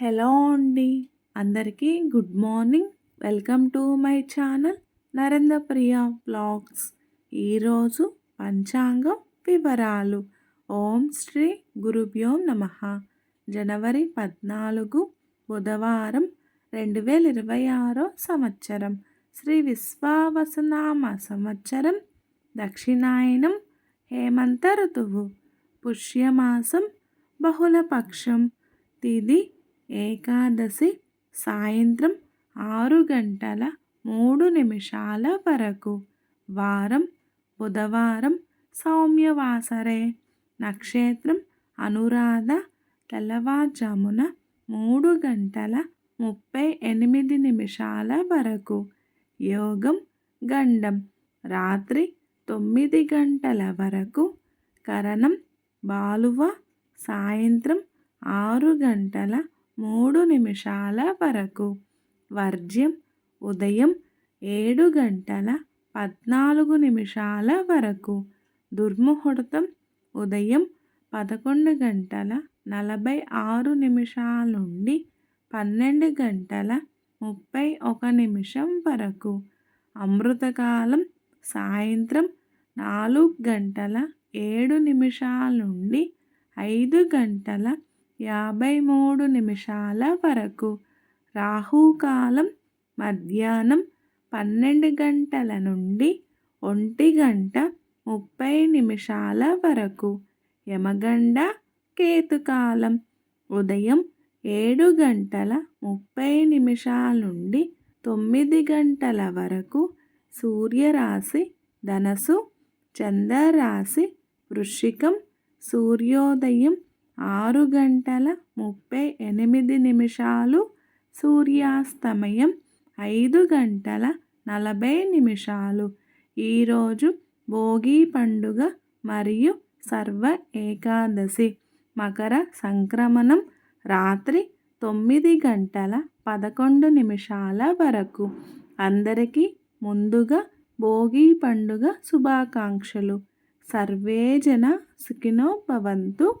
Hello అండి. అందరికీ good morning. Welcome to my channel Narendra Priya blogs ఈరోజు పంచాంగం వివరాలు. ఓం శ్రీ గురుభ్యో నమ. జనవరి పద్నాలుగు బుధవారం రెండు వేల ఇరవై ఆరో సంవత్సరం. శ్రీ విశ్వావసనామ సంవత్సరం దక్షిణాయనం హేమంత ఋతువు పుష్యమాసం బహుళపక్షం తిది ఏకాదశి సాయంత్రం ఆరు గంటల మూడు నిమిషాల వరకు. వారం బుధవారం సౌమ్యవాసరే. నక్షత్రం అనురాధ తెల్లవారుజామున మూడు గంటల ముప్పై ఎనిమిది నిమిషాల వరకు. యోగం గండం రాత్రి తొమ్మిది గంటల వరకు. కరణం బాలువ సాయంత్రం ఆరు గంటల మూడు నిమిషాల వరకు. వర్జ్యం ఉదయం ఏడు గంటల పద్నాలుగు నిమిషాల వరకు. దుర్ముహూర్తం ఉదయం పదకొండు గంటల నలభై ఆరు నిమిషాల నుండి పన్నెండు గంటల ముప్పై ఒక నిమిషం వరకు. అమృతకాలం సాయంత్రం నాలుగు గంటల ఏడు నిమిషాల నుండి ఐదు గంటల యాభై మూడు నిమిషాల వరకు. రాహుకాలం మధ్యాహ్నం పన్నెండు గంటల నుండి ఒంటి గంట ముప్పై నిమిషాల వరకు. యమగండ కేతుకాలం ఉదయం ఏడు గంటల ముప్పై నిమిషాల నుండి తొమ్మిది గంటల వరకు సూర్యరాశి ధనసు చంద్రరాశి వృశ్చికం సూర్యోదయం ఆరు గంటల ముప్పై ఎనిమిది నిమిషాలు సూర్యాస్తమయం ఐదు గంటల నలభై నిమిషాలు. ఈరోజు భోగి పండుగ మరియు సర్వ ఏకాదశి. మకర సంక్రమణం రాత్రి తొమ్మిది గంటల పదకొండు నిమిషాల వరకు. అందరికీ ముందుగా భోగి పండుగ శుభాకాంక్షలు. సర్వేజన సుఖినో భవంతు.